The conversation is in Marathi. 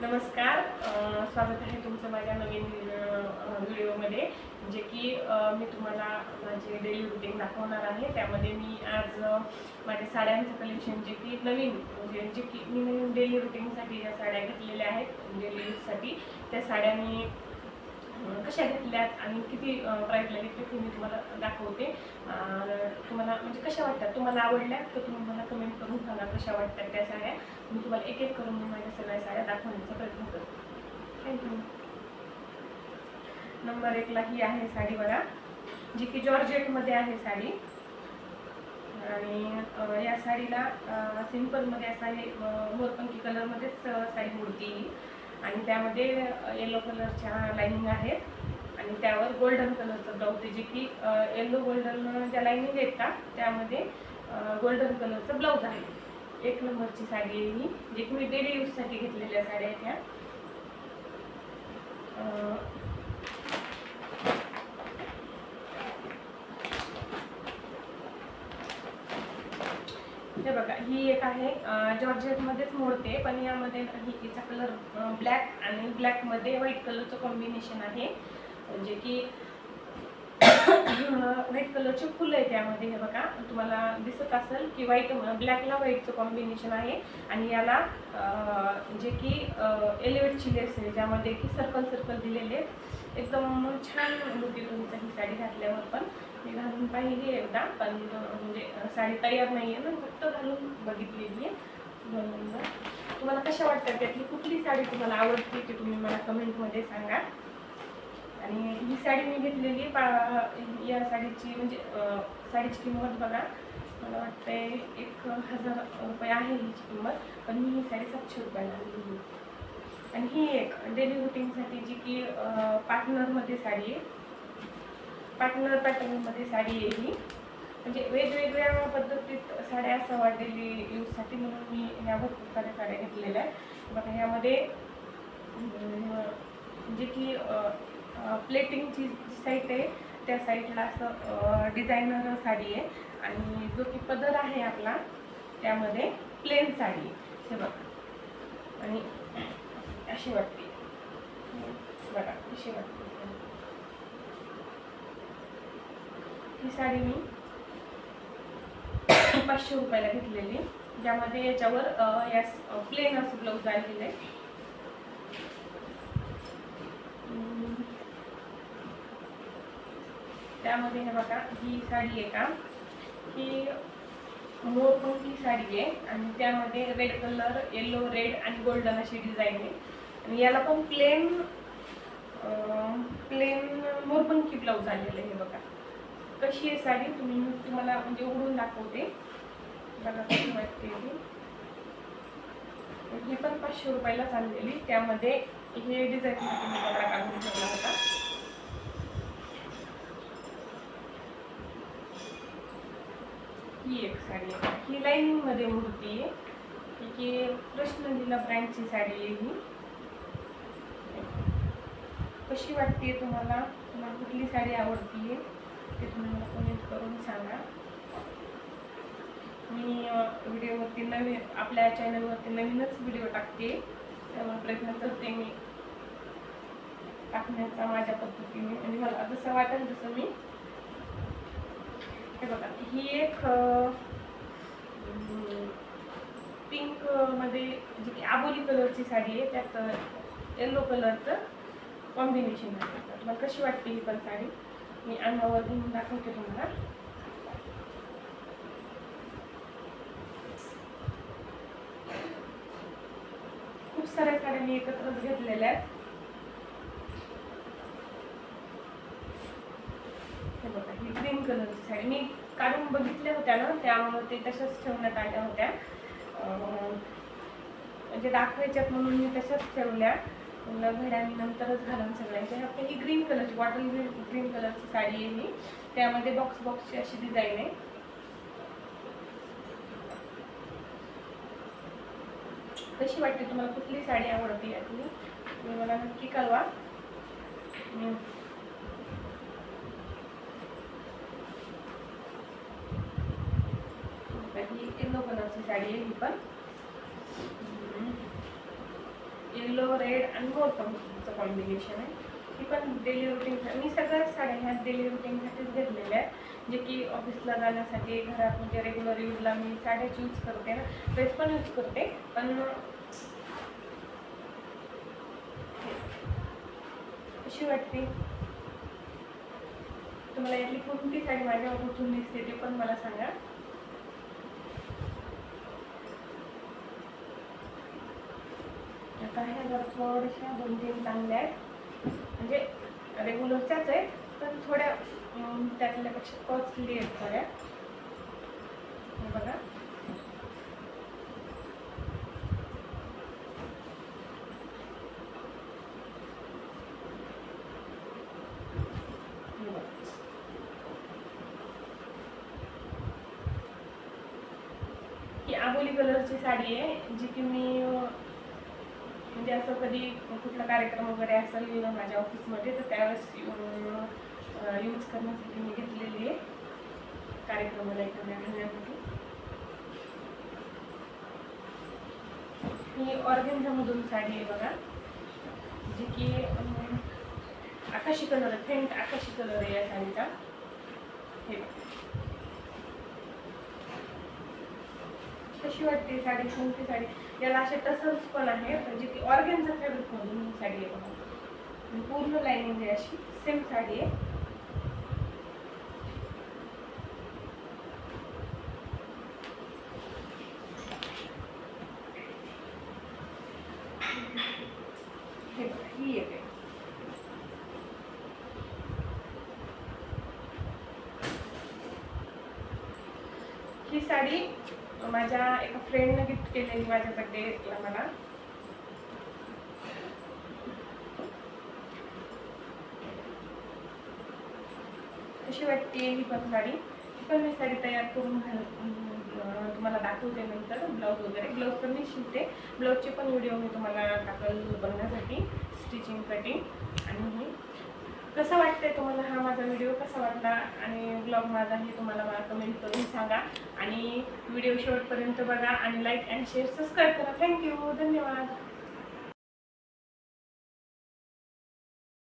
नमस्कार स्वागत आहे तुमचं माझ्या नवीन व्हिडिओमध्ये. जे की मी तुम्हाला माझे डेली रुटीन दाखवणार आहे. त्यामध्ये मी आज माझ्या साड्यांचं कलेक्शन जे की नवीन म्हणजे जे की मी नवीन डेली रुटीनसाठी ज्या साड्या घेतलेल्या आहेत. डेली यूजसाठी त्या साड्या मी कशा घेतल्यात आणि किती प्राईजला घेतले ते मी तुम्हाला दाखवते. तुम्हाला म्हणजे कशा वाटतात? तुम्हाला आवडल्या तर तुम्ही मला कमेंट करून सांगा कशा वाटतात त्या साड्या? मी तुम्हाला एक एक करून माझ्या सगळ्या साड्या दाखवण्याचा प्रयत्न करते. थँक्यू नंबर एकला ही आहे साडी बघा. जी की जॉर्जेटमध्ये आहे साडी. आणि या साडीला सिम्पलमध्ये असा हे मोरपंखी कलरमध्येच साडी मोडती आणि त्यामध्ये येलो कलरच्या लाईनिंग आहेत. आणि त्यावर गोल्डन कलरचं ब्लाऊज आहे जे की येलो गोल्डन ज्या लाईनिंग आहेत का त्यामध्ये गोल्डन कलरचं ब्लाऊज आहे. एक नंबरची साडी आहे ही जे की मी डेली यूजसाठी घेतलेल्या साड्या आहेत ह्या. हे बघा ही एक आहे जॉर्जेटमध्येच मोडते पण यामध्ये ही हिचा कलर ब्लॅक आणि ब्लॅकमध्ये व्हाईट कलरचं कॉम्बिनेशन आहे. जे की व्हाईट कलरचे फुलं आहे त्यामध्ये हे बघा. तुम्हाला दिसत असेल की व्हाईट ब्लॅकला व्हाईटचं कॉम्बिनेशन आहे. आणि याला जे म्हणजे की एलिवेटची लेस आहे ज्यामध्ये की सर्कल सर्कल दिलेले आहेत. एकदम छान लुक तुमचा ही साडी घातल्यावर पण. मी घालून पाहिली आहे एकदा पण म्हणजे साडी तयार नाही आहे ना फक्त घालून बघितलेली आहे. म्हणून तुम्हाला कशा वाटतात त्यातली? कुठली साडी तुम्हाला आवडते ते तुम्ही मला कमेंटमध्ये सांगा. आणि ही साडी मी घेतलेली पा या साडीची म्हणजे साडीची किंमत बघा. मला वाटते एक हजार रुपये आहे हिची किंमत पण मी ही साडी सातशे रुपयाला आणि ही एक डेली रुटीनसाठी जी की पार्टनरमध्ये साडी आहे पार्टनर पॅटर्नमध्ये साडी आहे ही म्हणजे वेगवेगळ्या पद्धतीत साड्या असं वाढलेली यूजसाठी म्हणून मी ह्या भरपूर साऱ्या साड्या घेतलेल्या आहेत. बघा ह्यामध्ये म्हणजे जे की प्लेटिंगची जी साईट आहे त्या साईडला असं डिझायनर साडी आहे. आणि जो की पदर आहे आपला त्यामध्ये प्लेन साडी आहे. हे बघा. आणि अशी वाटते. बघा अशी वाटते. ही साडी मी पाचशे रुपयाला घेतलेली. ज्यामध्ये याच्यावर या प्लेन असं ब्लाऊज आलेलं आहे. त्यामध्ये हे बघा ही साडी आहे का? ही मोरपंखी साडी आहे आणि त्यामध्ये रेड कलर येलो रेड आणि गोल्डन अशी डिझाईन आहे. आणि याला पण प्लेन प्लेन मोरपंखी ब्लाऊज आलेलं आहे हे बघा. कशी आहे साडी? तुम्ही मी तुम्हाला म्हणजे उघडून दाखवते. बघा कशी वाटते ही पण पाचशे रुपयाला चाललेली त्यामध्ये हे डिझाईन मी कपडा काढून ठेवला होता. ही एक साडी आहे. ही लाईनिंगमध्ये मूर्ती आहे. की प्रश्न कृष्णलीला ब्रँडची साडी आहे ही. कशी वाटते तुम्हाला? तुम्हाला कुठली साडी आवडती ते तुम्ही मला कमेंट करून सांगा. मी व्हिडिओवरती नवीन आपल्या चॅनलवरती नवीनच व्हिडिओ टाकते. त्यामुळे प्रयत्न करते मी टाकण्याचा माझ्या पद्धतीने. आणि मला जसं वाटेल तसं मी हे बघा ही एक पिंकमध्ये जी की आबोली कलरची साडी आहे त्यात येलो कलरचं कॉम्बिनेशन आहे. तुम्हाला कशी वाटते ही पण साडी? मी अंगावर घेऊन दाखवते तुम्हाला. खूप साऱ्या साड्या मी एकत्रच घेतलेल्या आहेत. हे बघा ही ग्रीन कलरची साडी. मी काढून बघितल्या होत्या ना त्यामुळे ते तशाच ठेवण्यात आल्या होत्या. म्हणजे दाखवायच्यात म्हणून मी तशाच ठेवल्या. म्हणलं घड्या नंतरच घालून सगळ्यांच्या आपली ही ग्रीन कलरची बॉटल ग्रीन ग्रीन कलरची साडी आहे ही. त्यामध्ये बॉक्स बॉक्सची अशी डिझाईन आहे. कशी वाटते तुम्हाला? कुठली साडी आवडते यातली तुम्ही? मला नक्की कळवा. ही येलो कलरची साडी आहे ही पण. येलो रेड आणि मोर कॉम्बिनेशन आहे ही पण डेली रुटीन मी सगळ्याच साड्या ह्या डेली रुटीनसाठीच घेतलेल्या आहेत. जे की ऑफिसला जाण्यासाठी घरात म्हणजे रेग्युलर यूजला मी साड्याच यूज करते ना ड्रेस पण यूज करते. पण कशी वाटते? तुम्हाला यातली कोणती साडी माझ्यावर कुठून दिसते ते पण मला सांगा. आता ह्या थोड्याशा दोन तीन चांगल्या आहेत. म्हणजे रेग्युलरच्याच आहेत पण थोड्या त्यातल्यापेक्षा कॉस्टली आहेत थोड्या. बघा. हे ही आबोली कलरची साडी आहे जी की मी म्हणजे असं कधी कुठला कार्यक्रम वगैरे असेल माझ्या ऑफिसमध्ये तर त्यावेळेस यूज करण्यासाठी मी घेतलेली आहे. कार्यक्रमाला एखाद्या घालण्यासाठी ही ऑर्गेन्झामधून साडी आहे बघा जी की आकाशी कलर आहे फेंट आकाशी कलर आहे या साडीचा. हे कशी वाटते साडी? कोणती साडी? याला असे टसल्स पण आहे म्हणजे ती ऑर्गेनचा फॅब्रिक म्हणून ही साडी आहे बघा. पूर्ण लाईनिंग आहे म्हणजे अशी सेम साडी आहे. हे बघा ही एक आहे. ही साडी माझ्या एका फ्रेंडने गिफ्ट केलेली माझ्या बड्डेला मला. कशी वाटते ही पण साडी? ही पण मी साडी तयार करून तुम्हाला दाखवते नंतर. ब्लाऊज वगैरे. ब्लाऊज पण मी शिवते. ब्लाऊजचे पण व्हिडिओ मी तुम्हाला टाकल बघण्यासाठी स्टिचिंग कटिंग आणि मी कसं वाटतंय तुम्हाला हा माझा व्हिडिओ कसा वाटला? आणि ब्लॉग माझा हे तुम्हाला मला कमेंट करून सांगा. आणि व्हिडिओ शेवटपर्यंत बघा. आणि लाईक अँड शेअर सबस्क्राईब करा. थँक्यू धन्यवाद.